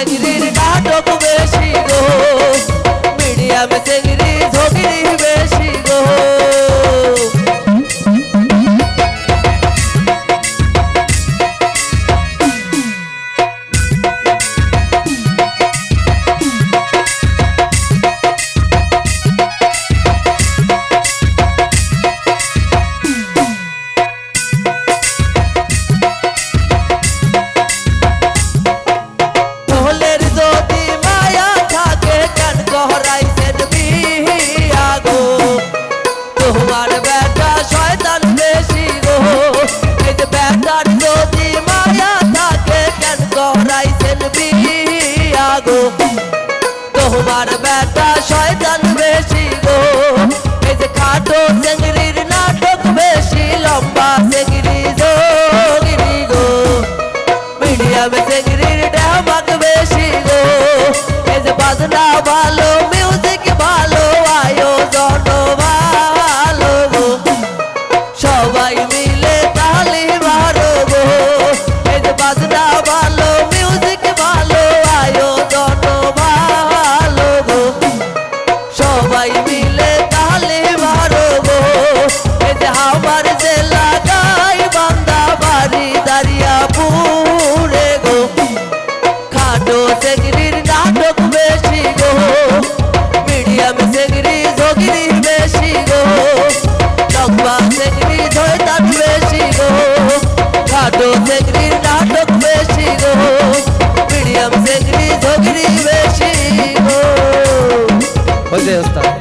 মেসেজের নাটক বেশি গো। মিডিয়া মেসেজের ঝগড়ি বেশি গো। সেজরি ঝগড়ি বেশি ও। ওই ওস্তাদ।